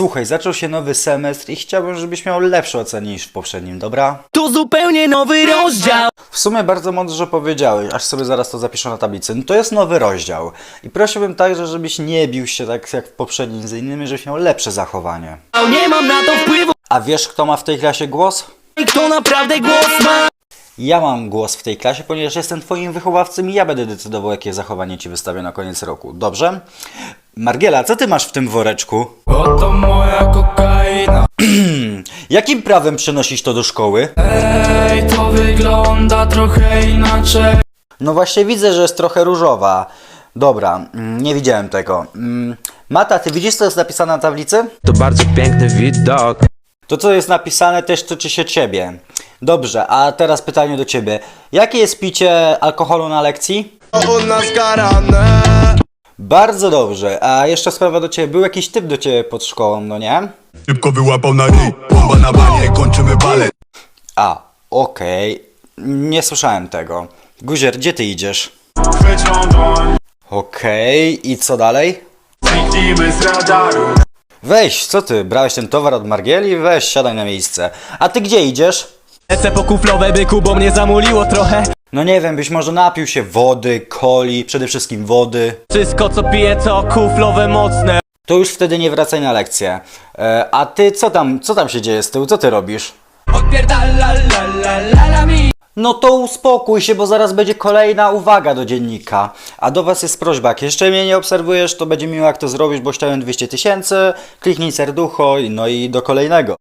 Słuchaj, zaczął się nowy semestr i chciałbym, żebyś miał lepsze oceny niż w poprzednim, dobra? To zupełnie nowy rozdział. W sumie bardzo mądrze powiedziałeś, aż sobie zaraz to zapiszę na tablicy. No to jest nowy rozdział. I prosiłbym także, żebyś nie bił się tak jak w poprzednim z innymi, żebyś miał lepsze zachowanie. Nie mam na to wpływu. A wiesz, kto ma w tej klasie głos? Kto naprawdę głos ma? Ja mam głos w tej klasie, ponieważ jestem twoim wychowawcą i ja będę decydował, jakie zachowanie ci wystawię na koniec roku. Dobrze? Margiela, co ty masz w tym woreczku? Oto moja kokaina Jakim prawem przynosisz to do szkoły? Ej, to wygląda trochę inaczej No właśnie widzę, że jest trochę różowa. Dobra, mm, nie widziałem tego. Mm, Mata, ty widzisz, co jest napisane na tablicy? To bardzo piękny widok. To, co jest napisane, też tyczy się ciebie. Dobrze, a teraz pytanie do ciebie. Jakie jest picie alkoholu na lekcji? u nas karane Bardzo dobrze. A jeszcze sprawa do ciebie. Był jakiś typ do ciebie pod szkołą, no nie? Szybko wyłapał na ryj, bomba na banie, kończymy balet A, okej. Nie słyszałem tego. Guzier, gdzie ty idziesz? Chwyć dłoń, Okej, i co dalej? zniknijmy z radaru Weź, co ty? Brałeś ten towar od Margieli? Weź, siadaj na miejsce. A ty gdzie idziesz? Lecę po kuflowe byku, bo mnie zamuliło trochę. No nie wiem, byś może napił się wody, coli, przede wszystkim wody. Wszystko co piję to kuflowe mocne. To już wtedy nie wracaj na lekcję. E, a ty co tam, co tam się dzieje z tyłu? Co ty robisz? No to uspokój się, bo zaraz będzie kolejna uwaga do dziennika. A do was jest prośba, jak jeszcze mnie nie obserwujesz, to będzie miło jak to zrobisz, bo chciałem 200 tysięcy, kliknij serducho, i- no i do kolejnego.